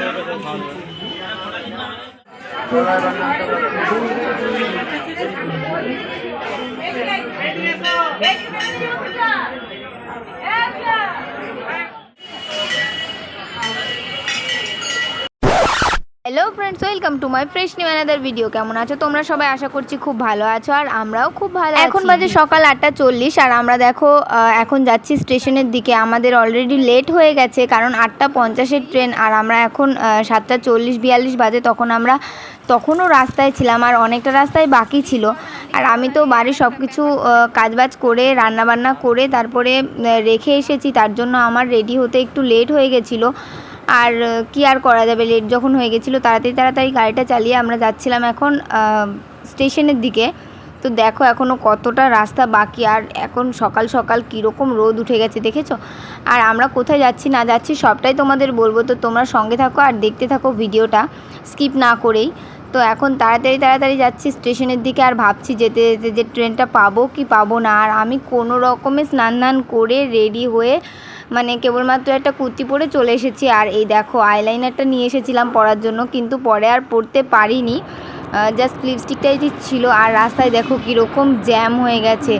এক friends welcome to my fresh new another video কেমন আছো? তোমরা সবাই আশা করছি খুব ভালো আছো আর আমরাও খুব ভালো এখন বাজে সকাল আটটা চল্লিশ আর আমরা দেখো এখন যাচ্ছি স্টেশনের দিকে। আমাদের অলরেডি লেট হয়ে গেছে, কারণ আটটা পঞ্চাশের ট্রেন আর আমরা এখন সাতটা চল্লিশ, বিয়াল্লিশ বাজে, তখন আমরা তখনও রাস্তায় ছিলাম আর অনেকটা রাস্তায় বাকি ছিল। আর আমি তো বাড়ির সব কিছু কাজবাজ করে, রান্নাবান্না করে, তারপরে রেখে এসেছি, তার জন্য আমার রেডি হতে একটু লেট হয়ে গেছিল। আর কি আর করা যাবে? লেট যখন হয়ে গেছিল, তাড়াতাড়ি তাড়াতাড়ি গাড়িটা চালিয়ে আমরা যাচ্ছিলাম এখন স্টেশনের দিকে। তো দেখো এখনও কতটা রাস্তা বাকি, আর এখন সকাল সকাল কীরকম রোদ উঠে গেছে, দেখেছ? আর আমরা কোথায় যাচ্ছি, না যাচ্ছি, সবটাই তোমাদের বলব। তো তোমরা সঙ্গে থাকো আর দেখতে থাকো ভিডিওটা, স্কিপ না করেই। তো এখন তাড়াতাড়ি তাড়াতাড়ি যাচ্ছি স্টেশনের দিকে, আর ভাবছি যেতে যেতে যে ট্রেনটা পাবো কি পাবো না। আর আমি কোনো রকমে স্নান করে রেডি হয়ে মানে কেবলমাত্র একটা কুর্তি পরে চলে এসেছি, আর এই দেখো আইলাইনারটা নিয়ে এসেছিলাম পরার জন্য, কিন্তু পরে আর পরতে পারিনি। জাস্ট লিপস্টিকটাই ছিল, আর রাস্তায় দেখো কীরকম জ্যাম হয়ে গেছে।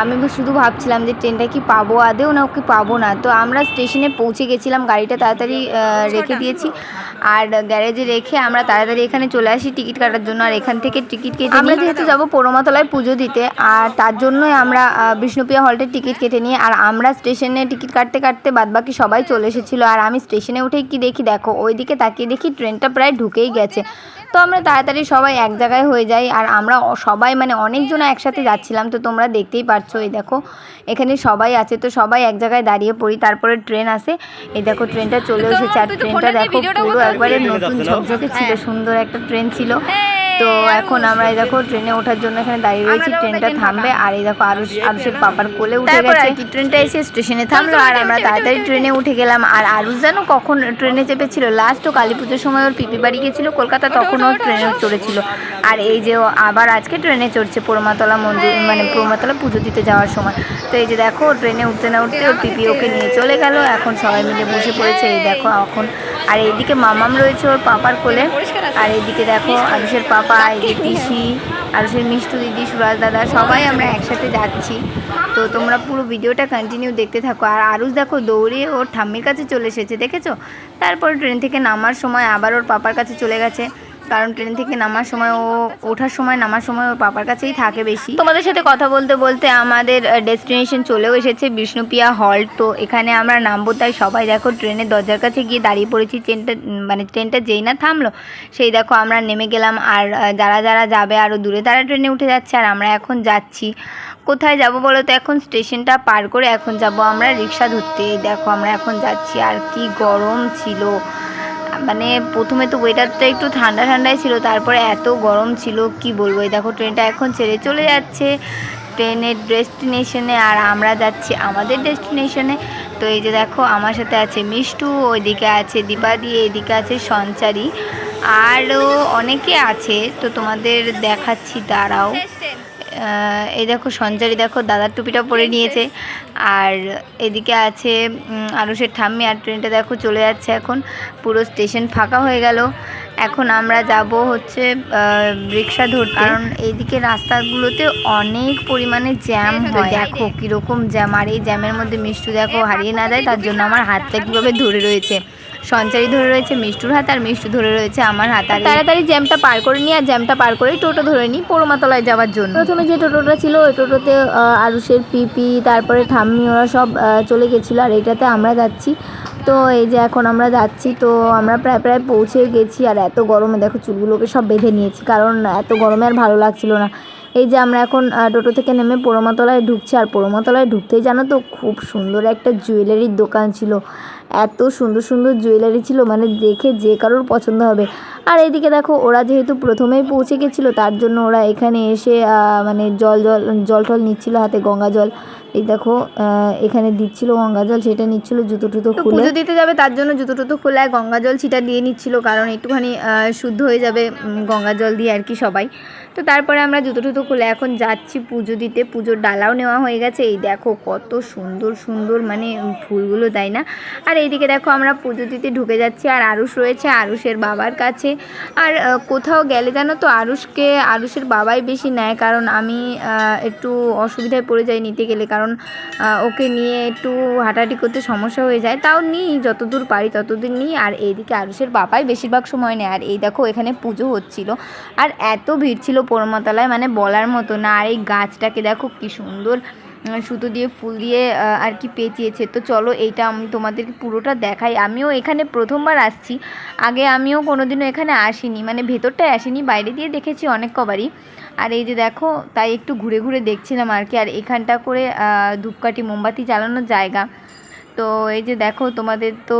আমি শুধু ভাবছিলাম যে ট্রেনটা কি পাবো, আদেও না, ওকে পাবো না। তো আমরা স্টেশনে পৌঁছে গেছিলাম, গাড়িটা তাড়াতাড়ি রেখে দিয়েছি। আর গ্যারেজে রেখে আমরা তাড়াতাড়ি এখানে চলে আসি টিকিট কাটার জন্য। আর এখান থেকে টিকিট কেটে আমরা যেহেতু যাব পোড়মাতলায় পুজো দিতে আর তার জন্যই আমরা বিষ্ণুপ্রিয়া হলটের টিকিট কেটে নিই আর আমরা স্টেশনে টিকিট কাটতে কাটতে বাদবাকি সবাই চলে এসেছিল। আর আমি স্টেশনে উঠেই কি দেখি দেখো ওইদিকে তাকিয়ে দেখি ট্রেনটা প্রায় ঢুকেই গেছে। তো আমরা তাড়াতাড়ি সবাই এক জায়গায় হয়ে যাই। আর আমরা সবাই মানে অনেকজন একসাথে যাচ্ছিলাম তো তোমরা দেখতেই পারছ এই দেখো। এখানে সবাই আছে তো সবাই এক জায়গায় দাঁড়িয়ে পড়ি তারপরে ট্রেন আসে। এই দেখো ট্রেনটা চলে এসেছে। আর ট্রেনটা দেখো পুরো একবারে নতুন ঝকঝকে ছিল সুন্দর একটা ট্রেন ছিল। তো এখন আমরা এই দেখো ট্রেনে ওঠার জন্য এখানে দাঁড়িয়ে রয়েছি ট্রেনটা থামবে আর এই দেখো আরুষ আরুষের পাপার কোলে উঠে গেছে। কি ট্রেনটা এসে স্টেশনে থামলো আর আমরা তাড়াতাড়ি ট্রেনে উঠে গেলাম। আর আরুষ যেন কখন ট্রেনে চেপেছিল? লাস্ট ও কালী পুজোর সময় ওর পিপি বাড়ি গেছিল কলকাতা তখন ওর ট্রেনে চড়েছিল। আর এই যে ও আবার আজকে ট্রেনে চড়ছে পোড়মাতলা মন্দির মানে পোড়মাতলা পুজো দিতে যাওয়ার সময়। তো এই যে দেখো ট্রেনে উঠতে না উঠতে ওর পিপি ওকে নিয়ে চলে গেল। এখন সবাই মিলে বসে পড়েছে এই দেখো এখন। আর এইদিকে মামাম রয়েছে ওর পাপার কোলে। আর এদিকে দেখো আরুষের পাপা, এদিকে পিসি, আরুষের মিষ্টু দিদি, সুরাজ দাদা, সবাই আমরা একসাথে যাচ্ছি। তো তোমরা পুরো ভিডিওটা কন্টিনিউ দেখতে থাকো। আর আরুষ দেখো দৌড়ে ওর ঠাম্মির কাছে চলে এসেছে, দেখেছ? তারপর ট্রেন থেকে নামার সময় আবার ওর পাপার কাছে চলে গেছে। কারণ ট্রেন থেকে নামার সময় ও ওঠার সময়, নামার সময় ওর পাপার কাছেই থাকে বেশি। তোমাদের সাথে কথা বলতে বলতে আমাদের ডেস্টিনেশন চলেও এসেছে বিষ্ণুপ্রিয়া হল তো এখানে আমরা নামবো, তাই সবাই দেখো ট্রেনের দরজার কাছে গিয়ে দাঁড়িয়ে পড়েছি। ট্রেনটা মানে ট্রেনটা যেই না থামলো, সেই দেখো আমরা নেমে গেলাম। আর যারা যারা যাবে আরও দূরে, তারা ট্রেনে উঠে যাচ্ছে। আর আমরা এখন যাচ্ছি। কোথায় যাব বলো তো? এখন স্টেশনটা পার করে এখন যাব আমরা রিক্সা ধরতে। দেখো আমরা এখন যাচ্ছি। আর কি গরম ছিল। মানে প্রথমে তো ওয়েদারটা একটু ঠান্ডা ঠান্ডাই ছিল, তারপরে এত গরম ছিল, কি বলব? এই দেখো, ট্রেনটা এখন ছেড়ে চলে যাচ্ছে। ট্রেনের ডেস্টিনেশনে আর আমরা যাচ্ছি আমাদের ডেস্টিনেশনে তো এই যে দেখো, আমার সাথে আছে মিষ্টু, ওইদিকে আছে দীপাদি এদিকে আছে সঞ্চারী। আরও অনেকে আছে, তো তোমাদের দেখাচ্ছি, দাঁড়াও। এই দেখো সঞ্চারী দেখো দাদার টুপিটা পরে নিয়েছে। আর এদিকে আছে আরুষের ঠাম্মি আর ট্রেনটা দেখো চলে যাচ্ছে এখন। পুরো স্টেশন ফাঁকা হয়ে গেল। এখন আমরা যাব হচ্ছে রিক্সা ধরতে। কারণ এইদিকে রাস্তাগুলোতে অনেক পরিমাণে জ্যাম হয়। দেখো কীরকম জ্যাম। আর এই জ্যামের মধ্যে মিষ্টু দেখো হারিয়ে না যায় তার জন্য আমার হাতটা কীভাবে ধরে রয়েছে। সঞ্চারী ধরে রয়েছে মিষ্টুর হাত আর মিষ্টু ধরে রয়েছে আমার হাত। আর তাড়াতাড়ি জ্যামটা পার করে নিই আর জ্যামটা পার করেই টোটো ধরে নিই পোড়োমাতলায় যাওয়ার জন্য। প্রথমে যে টোটোটা ছিল ওই টোটোতে আরুষের পিপি তারপরে ঠাম্মি ওরা সব চলে গেছিল আর এটাতে আমরা যাচ্ছি। তো এই যে এখন আমরা যাচ্ছি তো আমরা প্রায় প্রায় পৌঁছে গেছি আর এত গরমে দেখো চুলগুলোকে সব বেঁধে নিয়েছি কারণ এত গরমে আর ভালো লাগছিল না। এই যে আমরা এখন টোটো থেকে নেমে পোড়োমাতলায় ঢুকছি আর পোড়োমাতলায় ঢুকতেই জানো তো খুব সুন্দর একটা জুয়েলারির দোকান ছিল। এত সুন্দর সুন্দর জুয়েলারি ছিল মানে দেখে যে কারোর পছন্দ হবে। আর এইদিকে দেখো, ওরা যেহেতু প্রথমেই পৌঁছে গেছিল, তার জন্য ওরা এখানে এসে মানে জল জল জল টল নিচ্ছিল হাতে, গঙ্গা জল। এই দেখো এখানে দিচ্ছিল গঙ্গা জল সেটা নিচ্ছিল জুতো টুতো খুলে। পুজো দিতে যাবে তার জন্য জুতো টুতো খোলায় গঙ্গা জল সেটা দিয়ে নিচ্ছিল কারণ একটুখানি শুদ্ধ হয়ে যাবে গঙ্গা জল দিয়ে আর কি সবাই। তো তারপরে আমরা জুতো টুতো খুলে এখন যাচ্ছি পুজো দিতে পুজোর ডালাও নেওয়া হয়ে গেছে। এই দেখো কত সুন্দর সুন্দর মানে ফুলগুলো তাই না? আর এইদিকে দেখো আমরা পুজো দিতে ঢুকে যাচ্ছি আর আরুষ রয়েছে আরুষের বাবার কাছে। আর কোথাও গেলে জানো তো আরুষকে আরুষের বাবাই বেশি নেয় কারণ আমি একটু অসুবিধায় পড়ে যাই নিতে গেলে কারণ আহ, ওকে নিয়ে একটু হাঁটাহাঁটি করতে সমস্যা হয়ে যায়। তাও নিই যতদূর পারি ততদূর নিই। আর এইদিকে আরুষের বাবাই বেশিরভাগ সময় নেয়। আর এই দেখো এখানে পুজো হচ্ছিল। আর এত ভিড় ছিল পরমতলায় মানে বলার মতো না। আর এই গাছটাকে দেখো কি সুন্দর সুতো দিয়ে ফুল দিয়ে আর কি পেঁচিয়েছে। তো চলো এইটা আমি তোমাদেরকে পুরোটা দেখাই। আমিও এখানে প্রথমবার আসছি। আগে আমিও কোনোদিনও এখানে আসিনি। মানে ভেতরটায় আসিনি বাইরে দিয়ে দেখেছি অনেক কবারই। আর এই যে দেখো, তাই একটু ঘুরে ঘুরে দেখছিলাম আর কি। আর এখানটা করে ধূপকাঠি, মোমবাতি জ্বালানোর জায়গা। তো এই যে দেখো, তোমাদের তো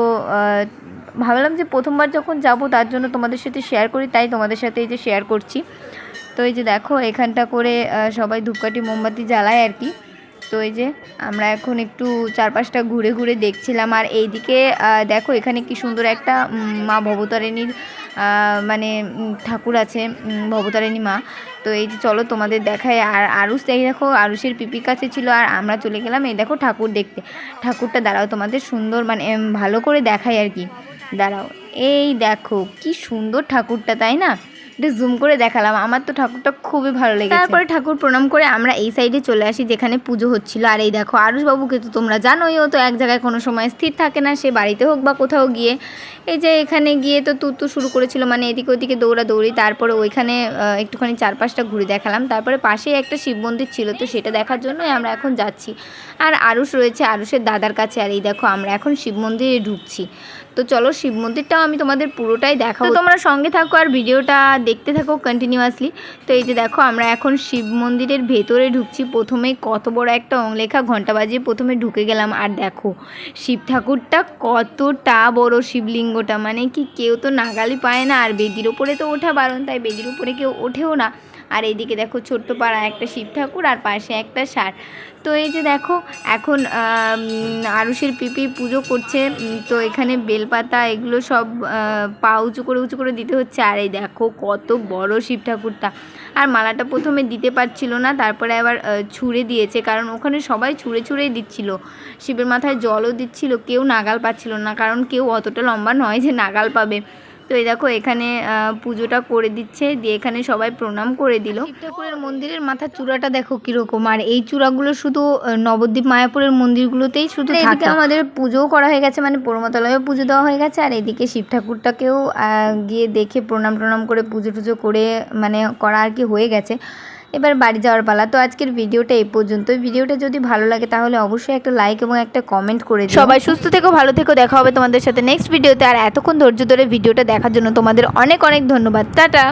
ভাবলাম যে প্রথমবার যখন যাব, তার জন্য তোমাদের সাথে শেয়ার করি, তাই তোমাদের সাথে এই যে শেয়ার করছি। তো এই যে দেখো, এখানটা করে সবাই ধূপকাঠি, মোমবাতি জ্বালায় আর কি। তো এই যে আমরা এখন একটু চারপাশটা ঘুরে ঘুরে দেখছিলাম। আর এইদিকে দেখো, এখানে কি সুন্দর একটা মা ভবতারিণীর মানে ঠাকুর আছে ভবতারিণী মা। তো এই যে চলো তোমাদের দেখায় আর আরুষ, এই দেখো, আরুষের পিপি কাছে ছিল, আর আমরা চলে গেলাম, এই দেখো ঠাকুর দেখতে। ঠাকুরটা, দাঁড়াও, তোমাদের সুন্দর মানে ভালো করে দেখায় আর কি। দাঁড়াও, এই দেখো, কি সুন্দর ঠাকুরটা, তাই না? একটু জুম করে দেখালাম। আমার তো ঠাকুরটা খুবই ভালো লেগেছে। তারপরে ঠাকুর প্রণাম করে আমরা এই সাইডে চলে আসি, যেখানে পুজো হচ্ছিল। আর এই দেখো, আরুষ বাবুকে তো তোমরা জানোই, ও তো এক জায়গায় কোনো সময় স্থির থাকে না, সে বাড়িতে হোক বা কোথাও গিয়ে। এই যে এখানে গিয়ে তো তুতু শুরু করেছিল মানে এদিকে ওদিকে দৌড়া দৌড়ি তারপরে ওইখানে একটুখানি চারপাশটা ঘুরে দেখালাম। তারপরে পাশেই একটা শিব মন্দির ছিল, তো সেটা দেখার জন্যই আমরা এখন যাচ্ছি। আর আরুষ রয়েছে, আরুষের দাদার কাছে। আর এই দেখো, আমরা এখন শিব মন্দিরে ঢুকছি। তো চলো শিব মন্দিরটাও আমি তোমাদের পুরোটাই দেখাবো। তোমরা সঙ্গে থাকো আর ভিডিওটা দেখতে থাকো কন্টিনিউয়াসলি তো এই যে দেখো, আমরা এখন শিব মন্দিরের ভেতরে ঢুকছি। প্রথমে কত বড় একটা অংলেখা ঘণ্টা বাজিয়ে প্রথমে ঢুকে গেলাম। আর দেখো, শিব ঠাকুরটা কতটা বড় শিবলিঙ্গটা। মানে কি কেউ তো নাগালি পায় না। আর বেদির ওপরে তো ওঠা বারণ, তাই বেদির উপরে কেউ ওঠেও না। আর এইদিকে দেখো ছোট্ট পাড়া একটা শিব ঠাকুর আর পাশে একটা সার তো এই যে দেখো, এখন আরুষের পিপি পুজো করছে। তো এখানে বেলপাতা এগুলো সব পা উঁচু করে উঁচু করে দিতে হচ্ছে। আর এই দেখো কত বড় শিব ঠাকুরটা। আর মালাটা প্রথমে দিতে পারছিল না, তারপরে আবার ছুঁড়ে দিয়েছে। কারণ ওখানে সবাই ছুঁড়ে ছুঁড়েই দিচ্ছিল। শিবের মাথায় জলও দিচ্ছিল, কেউ নাগাল পাচ্ছিল না। কারণ কেউ অতটা লম্বা নয় যে নাগাল পাবে। তো এই দেখো এখানে পুজোটা করে দিচ্ছে দিয়ে এখানে সবাই প্রণাম করে দিল। ঠাকুরের মন্দিরের মাথার চূড়াটা দেখো কীরকম আর এই চূড়াগুলো শুধু নবদ্বীপ মায়াপুরের মন্দিরগুলোতেই শুধু এদিকে আমাদের পুজোও করা হয়ে গেছে মানে পরমতলায়ও পুজো দেওয়া হয়ে গেছে আর এদিকে শিব ঠাকুরটাকেও গিয়ে দেখে প্রণাম প্রণাম করে পুজো টুজো করে মানে করা আর কি হয়ে গেছে। এবার বাড়ি যাওয়ার পালা। তো আজকের ভিডিওটা এই পর্যন্ত ভিডিওটা যদি ভালো লাগে তাহলে অবশ্যই একটা লাইক এবং একটা কমেন্ট করে সবাই সুস্থ থেকো, ভালো থেকো। দেখা হবে তোমাদের সাথে নেক্সট ভিডিওতে আর এতক্ষণ ধৈর্য ধরে ভিডিওটা দেখার জন্য তোমাদের অনেক অনেক ধন্যবাদ। টাটা।